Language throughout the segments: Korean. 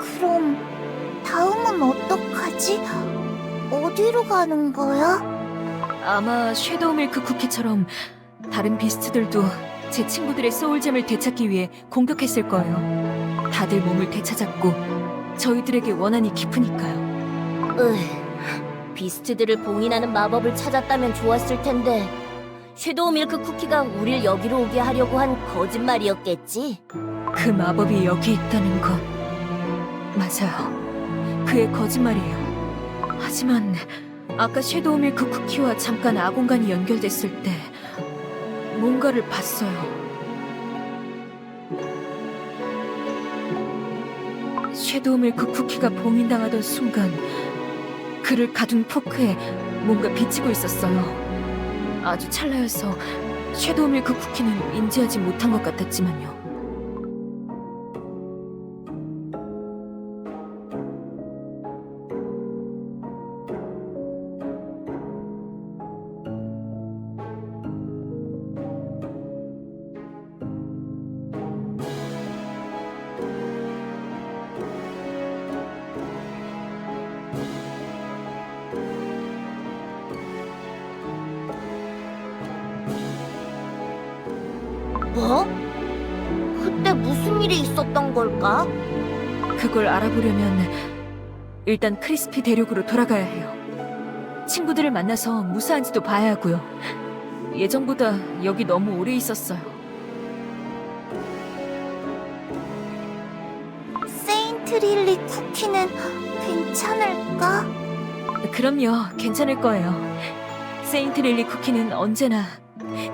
그럼 어떡하지? 어디로 가는 거야? 아마 섀도우 밀크 쿠키처럼 다른 비스트들도 제 친구들의 소울잼을 되찾기 위해 공격했을 거예요. 다들 몸을 되찾았고 저희들에게 원한이 깊으니까요. 으, 비스트들을 봉인하는 마법을 찾았다면 좋았을 텐데 섀도우 밀크 쿠키가 우릴 여기로 오게 하려고 한 거짓말이었겠지? 그 마법이 여기 있다는 것 맞아요. 그의 거짓말이에요. 하지만 아까 섀도우 밀크 쿠키와 잠깐 아공간이 연결됐을 때 뭔가를 봤어요. 섀도우 밀크 쿠키가 봉인당하던 순간 그를 가둔 포크에 뭔가 비치고 있었어요. 아주 찰나여서 섀도우 밀크 쿠키는 인지하지 못한 것 같았지만요. 뭐? 그때 무슨 일이 있었던 걸까? 그걸 알아보려면 일단 크리스피 대륙으로 돌아가야 해요. 친구들을 만나서 무사한지도 봐야 하고요. 예전보다 여기 너무 오래 있었어요. 세인트 릴리 쿠키는 괜찮을까? 그럼요, 괜찮을 거예요. 세인트 릴리 쿠키는 언제나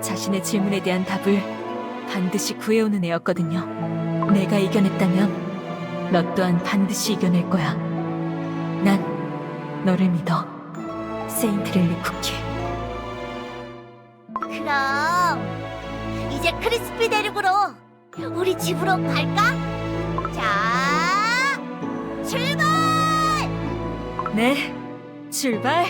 자신의 질문에 대한 답을 반드시 구해오는 애였거든요. 내가 이겨냈다면 너 또한 반드시 이겨낼 거야. 난 너를 믿어. 세인트 릴리 쿠키. 그럼 이제 크리스피 대륙으로 우리 집으로 갈까? 자, 출발! 네, 출발!